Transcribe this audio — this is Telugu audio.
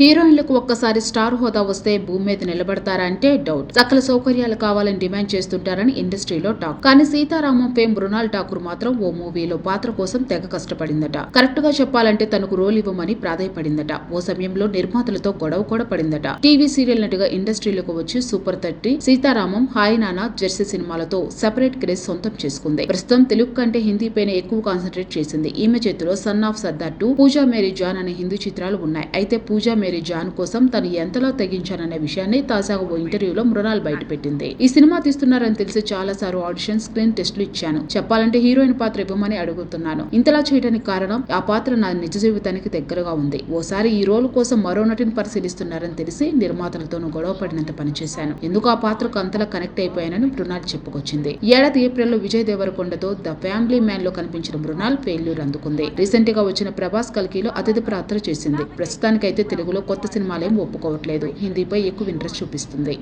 హీరోయిన్లకు ఒక్కసారి స్టార్ హోదా వస్తే భూమి మీద నిలబడతారా అంటే డౌట్. సకల సౌకర్యాలు కావాలని డిమాండ్ చేస్తుంటారని ఇండస్ట్రీలో టాక్. కానీ సీతారామం ఫేమ్ మృణాల్ ఠాకూర్ మాత్రం ఓ మూవీలో పాత్ర కోసం తెగ కష్టపడిందట. కరెక్ట్గా చెప్పాలంటే తనకు రోల్ ఇవ్వమని ప్రాధాయపడిందట. ఓ సమయంలో నిర్మాతలతో గొడవ కూడా పడిందట. టీవీ సీరియల్ నటిగా ఇండస్ట్రీలోకి వచ్చి super thirty Sitaramam hi Nanna jersey సినిమాలతో సెపరేట్ క్రేజ్ సొంతం చేసుకుంది. ప్రస్తుతం తెలుగు కంటే హిందీ పైన ఎక్కువ కాన్సన్ట్రేట్ చేసింది. ఈమె చేతిలో son of Sardaar two Pooja Meri Jaan అనే హిందీ చిత్రాలు ఉన్నాయి. అయితే పూజా మేరీ జాన్ కోసం తను ఎంతలో తెగించాననే విషయాన్ని తాజాగా ఓ ఇంటర్వ్యూలో మృణాల్ బయటపెట్టింది. ఈ సినిమా తీస్తున్నారని తెలిసి చాలా సార్లు ఆడిషన్ స్క్రీన్ టెస్టులు ఇచ్చాను. చెప్పాలంటే హీరోయిన్ పాత్ర ఇవ్వమని అడుగుతున్నాను. ఇంతలా చేయడానికి కారణం ఆ పాత్ర నా నిజ జీవితానికి దగ్గరగా ఉంది. ఓసారి ఈ రోల్ కోసం మరో నటిని పరిశీలిస్తున్నారని తెలిసి నిర్మాతలతోనూ గొడవ పడినంత పనిచేశాను ఎందుకు ఆ పాత్రకు అంతలా కనెక్ట్ అయిపోయానని మృణాల్ చెప్పుకొచ్చింది. ఏడాది ఏప్రిల్లో విజయ్ దేవరకొండతో ద ఫ్యామిలీ మ్యాన్లో కనిపించిన మృణాల్ ఫెయిల్యూర్ అందుకుంది. రీసెంట్గా వచ్చిన ప్రభాస్ కల్కిలో అతిథి ప్రార్థన చేసింది. ప్రస్తుతానికైతే తెలుగులో కొత్త సినిమాలేం ఒప్పుకోవట్లేదు. హిందీపై ఎక్కువ ఇంట్రెస్ట్ చూపిస్తుంది.